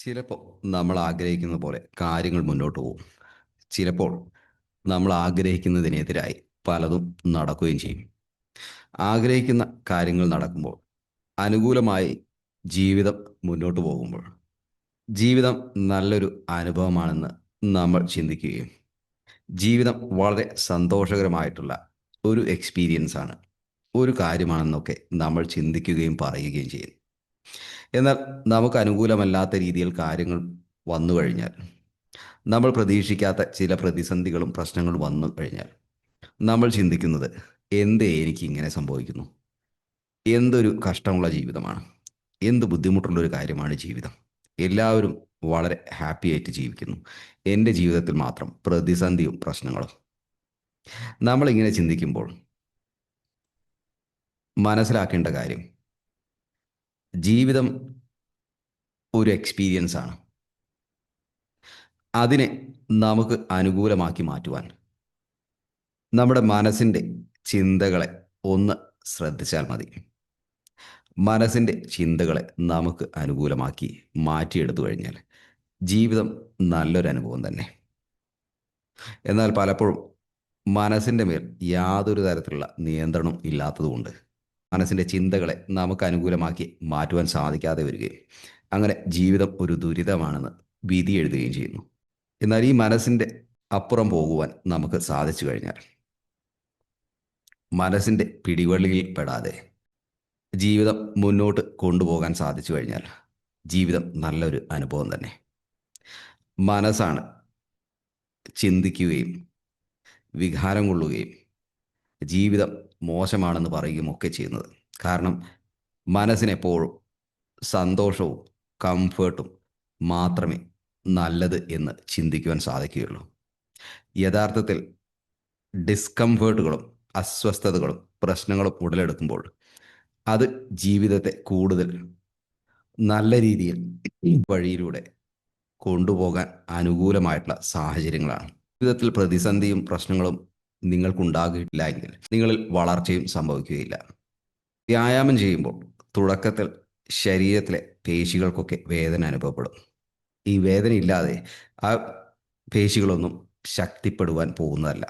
ചിലപ്പോൾ നമ്മൾ ആഗ്രഹിക്കുന്ന പോലെ കാര്യങ്ങൾ മുന്നോട്ട് പോകും. ചിലപ്പോൾ നമ്മൾ ആഗ്രഹിക്കുന്നതിനെതിരായി പലതും നടക്കുകയും ചെയ്യും. ആഗ്രഹിക്കുന്ന കാര്യങ്ങൾ നടക്കുമ്പോൾ അനുകൂലമായി ജീവിതം മുന്നോട്ട് പോകുമ്പോൾ ജീവിതം നല്ലൊരു അനുഭവമാണെന്ന് നമ്മൾ ചിന്തിക്കുകയും ജീവിതം വളരെ സന്തോഷകരമായിട്ടുള്ള ഒരു എക്സ്പീരിയൻസ് ആണ്. ഒരു കാര്യമാണെന്നൊക്കെ നമ്മൾ ചിന്തിക്കുകയും പറയുകയും ചെയ്യും. എന്നാൽ നമുക്ക് അനുകൂലമല്ലാത്ത രീതിയിൽ കാര്യങ്ങൾ വന്നു കഴിഞ്ഞാൽ നമ്മൾ പ്രതീക്ഷിക്കാത്ത ചില പ്രതിസന്ധികളും പ്രശ്നങ്ങളും വന്നു കഴിഞ്ഞാൽ നമ്മൾ ചിന്തിക്കുന്നത് എന്തേ എനിക്ക് ഇങ്ങനെ സംഭവിക്കുന്നു? എന്തൊരു കഷ്ടമുള്ള ജീവിതമാണ്? എന്ത് ബുദ്ധിമുട്ടുള്ള ഒരു കാര്യമാണ് ജീവിതം? എല്ലാവരും വളരെ ഹാപ്പി ആയിട്ട് ജീവിക്കുന്നു. എന്റെ ജീവിതത്തിൽ മാത്രം പ്രതിസന്ധിയും പ്രശ്നങ്ങളും. നമ്മളിങ്ങനെ ചിന്തിക്കുമ്പോൾ മനസ്സിലാക്കേണ്ട കാര്യം ജീവിതം ഒരു എക്സ്പീരിയൻസ് ആണ്. അതിനെ നമുക്ക് അനുകൂലമാക്കി മാറ്റുവാൻ നമ്മുടെ മനസ്സിന്റെ ചിന്തകളെ ഒന്ന് ശ്രദ്ധിച്ചാൽ മതി. മനസ്സിന്റെ ചിന്തകളെ നമുക്ക് അനുകൂലമാക്കി മാറ്റിയെടുത്തു കഴിഞ്ഞാൽ ജീവിതം നല്ലൊരു അനുഭവം തന്നെ. എന്നാൽ പലപ്പോഴും മനസ്സിന്റെ മേൽ യാതൊരു തരത്തിലുള്ള നിയന്ത്രണം ഇല്ലാത്തതുകൊണ്ട് മനസ്സിന്റെ ചിന്തകളെ നമുക്ക് അനുകൂലമാക്കി മാറ്റുവാൻ സാധിക്കാതെ വരികയും അങ്ങനെ ജീവിതം ഒരു ദുരിതമാണെന്ന് വിധി എഴുതുകയും ചെയ്യുന്നു. എന്നാൽ ഈ മനസ്സിന്റെ അപ്പുറം പോകുവാൻ നമുക്ക് സാധിച്ചു കഴിഞ്ഞാൽ മനസ്സിന്റെ പിടിവള്ളിയിൽ പെടാതെ ജീവിതം മുന്നോട്ട് കൊണ്ടുപോകാൻ സാധിച്ചു കഴിഞ്ഞാൽ ജീവിതം നല്ലൊരു അനുഭവം തന്നെ. മനസ്സാണ് ചിന്തിക്കുകയും വികാരം കൊള്ളുകയും ജീവിതം മോശമാണെന്ന് പറയുകയും ഒക്കെ ചെയ്യുന്നത്. കാരണം മനസ്സിനെപ്പോഴും സന്തോഷവും കംഫേർട്ടും മാത്രമേ നല്ലത് എന്ന് ചിന്തിക്കുവാൻ സാധിക്കുകയുള്ളൂ. യഥാർത്ഥത്തിൽ ഡിസ്കംഫേർട്ടുകളും അസ്വസ്ഥതകളും പ്രശ്നങ്ങളും ഉടലെടുക്കുമ്പോൾ അത് ജീവിതത്തെ കൂടുതൽ നല്ല രീതിയിൽ വഴിയിലൂടെ കൊണ്ടുപോകാൻ അനുകൂലമായിട്ടുള്ള സാഹചര്യങ്ങളാണ്. ജീവിതത്തിൽ പ്രതിസന്ധിയും പ്രശ്നങ്ങളും നിങ്ങൾക്കുണ്ടാകില്ല എങ്കിൽ നിങ്ങളിൽ വളർച്ചയും സംഭവിക്കുകയില്ല. വ്യായാമം ചെയ്യുമ്പോൾ തുടക്കത്തിൽ ശരീരത്തിലെ പേശികൾക്കൊക്കെ വേദന അനുഭവപ്പെടും. ഈ വേദന ഇല്ലാതെ ആ പേശികളൊന്നും ശക്തിപ്പെടുവാൻ പോകുന്നതല്ല.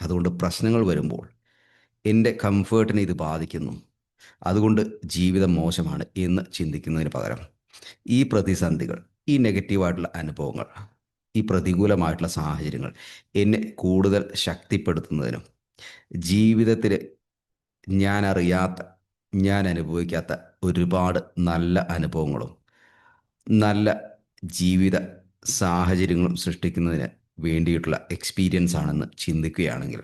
അതുകൊണ്ട് പ്രശ്നങ്ങൾ വരുമ്പോൾ എന്റെ കംഫേർട്ടിനെ ഇത് ബാധിക്കുന്നു. അതുകൊണ്ട് ജീവിതം മോശമാണ് എന്ന് ചിന്തിക്കുന്നതിന് പകരം ഈ പ്രതിസന്ധികൾ ഈ നെഗറ്റീവായിട്ടുള്ള അനുഭവങ്ങൾ ഈ പ്രതികൂലമായിട്ടുള്ള സാഹചര്യങ്ങൾ എന്നെ കൂടുതൽ ശക്തിപ്പെടുത്തുന്നതിനും ജീവിതത്തിൽ ഞാൻ അറിയാത്ത ഞാൻ അനുഭവിക്കാത്ത ഒരുപാട് നല്ല അനുഭവങ്ങളും നല്ല ജീവിത സാഹചര്യങ്ങളും സൃഷ്ടിക്കുന്നതിന് വേണ്ടിയിട്ടുള്ള എക്സ്പീരിയൻസ് ആണെന്ന് ചിന്തിക്കുകയാണെങ്കിൽ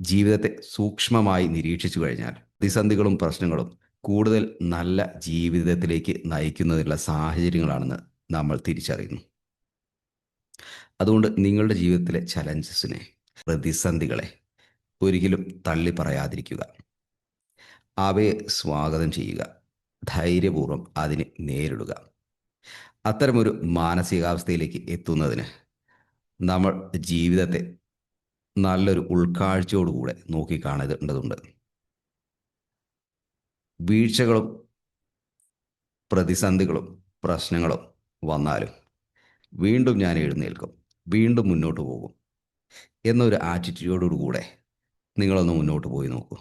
ജീവിതത്തെ സൂക്ഷ്മമായി നിരീക്ഷിച്ചു കഴിഞ്ഞാൽ പ്രതിസന്ധികളും പ്രശ്നങ്ങളും കൂടുതൽ നല്ല ജീവിതത്തിലേക്ക് നയിക്കുന്നതിനുള്ള സാഹചര്യങ്ങളാണെന്ന് നമ്മൾ തിരിച്ചറിയുന്നു. അതുകൊണ്ട് നിങ്ങളുടെ ജീവിതത്തിലെ ചലഞ്ചസിനെ പ്രതിസന്ധികളെ ഒരിക്കലും തള്ളി പറയാതിരിക്കുക. അവയെ സ്വാഗതം ചെയ്യുക. ധൈര്യപൂർവം അതിനെ നേരിടുക. അത്തരമൊരു മാനസികാവസ്ഥയിലേക്ക് എത്തുന്നതിന് നമ്മൾ ജീവിതത്തെ നല്ലൊരു ഉൾക്കാഴ്ചയോടുകൂടെ നോക്കിക്കാണേണ്ടതുണ്ട്. വീഴ്ചകളും പ്രതിസന്ധികളും പ്രശ്നങ്ങളും വന്നാലും വീണ്ടും ഞാൻ എഴുന്നേൽക്കും. വീണ്ടും മുന്നോട്ട് പോകും. എന്നൊരു ആറ്റിറ്റ്യൂഡോടുകൂടെ നിങ്ങളൊന്ന് മുന്നോട്ട് പോയി നോക്കൂ.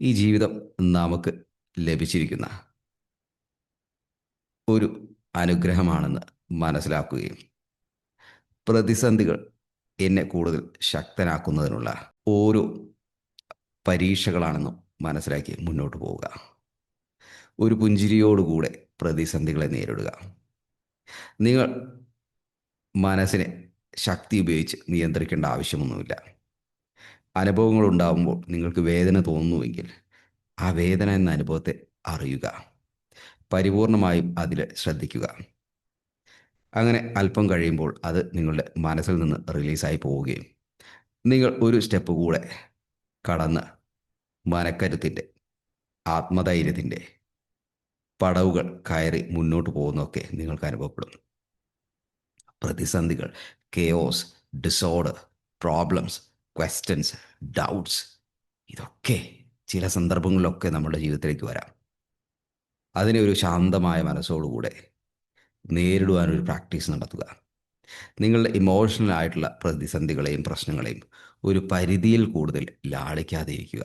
ഈ ജീവിതം നമുക്ക് ലഭിച്ചിരിക്കുന്ന ഒരു അനുഗ്രഹമാണെന്ന് മനസ്സിലാക്കുകയും പ്രതിസന്ധികൾ എന്നെ കൂടുതൽ ശക്തനാക്കുന്നതിനുള്ള ഓരോ പരീക്ഷകളാണെന്നും മനസ്സിലാക്കി മുന്നോട്ട് പോവുക. ഒരു പുഞ്ചിരിയോടുകൂടെ പ്രതിസന്ധികളെ നേരിടുക. നിങ്ങൾ മനസ്സിനെ ശക്തി ഉപയോഗിച്ച് നിയന്ത്രിക്കേണ്ട ആവശ്യമൊന്നുമില്ല. അനുഭവങ്ങൾ ഉണ്ടാകുമ്പോൾ നിങ്ങൾക്ക് വേദന തോന്നുന്നുവെങ്കിൽ ആ വേദന എന്ന അനുഭവത്തെ അറിയുക. പരിപൂർണമായും അതിൽ ശ്രദ്ധിക്കുക. അങ്ങനെ അല്പം കഴിയുമ്പോൾ അത് നിങ്ങളുടെ മനസ്സിൽ നിന്ന് റിലീസായി പോവുകയും നിങ്ങൾ ഒരു സ്റ്റെപ്പ് കൂടെ കടന്ന് മനക്കരുത്തിന്റെ ആത്മധൈര്യത്തിന്റെ പടവുകൾ കയറി മുന്നോട്ട് പോകുന്നതൊക്കെ നിങ്ങൾക്ക് അനുഭവപ്പെടും പ്രതിസന്ധികൾ chaos disorder problems questions doubts ഇതൊക്കെ ചില സന്ദർഭങ്ങളിലൊക്കെ നമ്മുടെ ജീവിതത്തിലേക്ക് വരാം. അതിനെ ഒരു ശാന്തമായ മനസ്സോടുകൂടെ നേരിടുവാനൊരു പ്രാക്ടീസ് നടത്തുക. നിങ്ങളുടെ ഇമോഷണൽ ആയിട്ടുള്ള പ്രതിസന്ധികളെയും പ്രശ്നങ്ങളെയും ഒരു പരിധിയിൽ കൂടുതൽ ലാളിക്കാതെ ഇരിക്കുക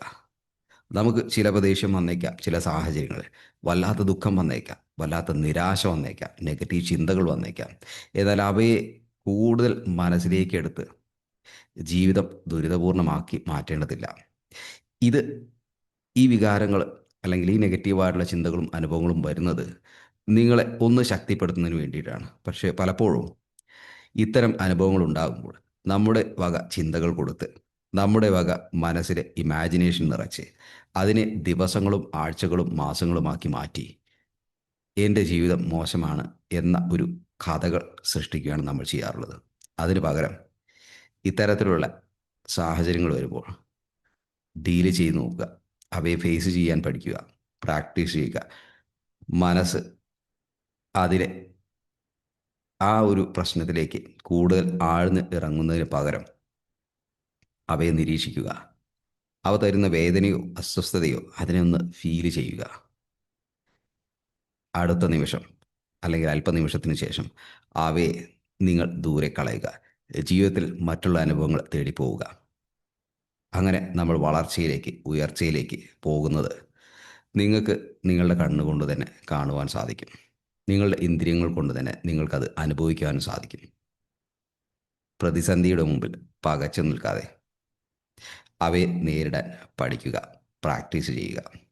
നമുക്ക് ചില പ്രദേശം വന്നേക്കാം ചില സാഹചര്യങ്ങൾ വല്ലാത്ത ദുഃഖം വന്നേക്കാം വല്ലാത്ത നിരാശ വന്നേക്കാം. നെഗറ്റീവ് ചിന്തകൾ വന്നേക്കാം. എന്നാൽ അവയെ കൂടുതൽ മനസ്സിലേക്ക് എടുത്ത് ജീവിതം ദുരിതപൂർണമാക്കി മാറ്റേണ്ടതില്ല. ഇത് ഈ വികാരങ്ങൾ അല്ലെങ്കിൽ ഈ നെഗറ്റീവായിട്ടുള്ള ചിന്തകളും അനുഭവങ്ങളും വരുന്നത് നിങ്ങളെ ഒന്ന് ശക്തിപ്പെടുത്തുന്നതിന് വേണ്ടിയിട്ടാണ്. പക്ഷേ പലപ്പോഴും ഇത്തരം അനുഭവങ്ങൾ ഉണ്ടാകുമ്പോൾ നമ്മുടെ വക ചിന്തകൾ കൊടുത്ത് നമ്മുടെ വക മനസ്സിലെ ഇമാജിനേഷൻ നിറച്ച് അതിനെ ദിവസങ്ങളും ആഴ്ചകളും മാസങ്ങളുമാക്കി മാറ്റി എന്റെ ജീവിതം മോശമാണ് എന്ന ഒരു കഥകൾ സൃഷ്ടിക്കുകയാണ് നമ്മൾ ചെയ്യാറുള്ളത്. അതിന് പകരം ഇത്തരത്തിലുള്ള സാഹചര്യങ്ങൾ വരുമ്പോൾ ഡീൽ ചെയ്ത് നോക്കുക. അവയെ ഫേസ് ചെയ്യാൻ പഠിക്കുക. പ്രാക്ടീസ് ചെയ്യുക. മനസ്സ് അതിലെ ആ ഒരു പ്രശ്നത്തിലേക്ക് കൂടുതൽ ആഴ്ന്ന് ഇറങ്ങുന്നതിന് പകരം അവയെ നിരീക്ഷിക്കുക. അവ തരുന്ന വേദനയോ അസ്വസ്ഥതയോ അതിനെ ഒന്ന് ഫീൽ ചെയ്യുക. അടുത്ത നിമിഷം അല്ലെങ്കിൽ അല്പനിമിഷത്തിന് ശേഷം അവയെ നിങ്ങൾ ദൂരെ കളയുക. ജീവിതത്തിൽ മറ്റുള്ള അനുഭവങ്ങൾ തേടി പോവുക. അങ്ങനെ നമ്മൾ വളർച്ചയിലേക്ക് ഉയർച്ചയിലേക്ക് പോകുന്നത് നിങ്ങൾക്ക് നിങ്ങളുടെ കണ്ണുകൊണ്ട് തന്നെ കാണുവാൻ സാധിക്കും. നിങ്ങളുടെ ഇന്ദ്രിയങ്ങൾ കൊണ്ട് തന്നെ നിങ്ങൾക്കത് അനുഭവിക്കുവാനും സാധിക്കും. പ്രതിസന്ധിയുടെ മുമ്പിൽ പകച്ചു നിൽക്കാതെ അവയെ നേരിടാൻ പഠിക്കുക പ്രാക്ടീസ് ചെയ്യുക.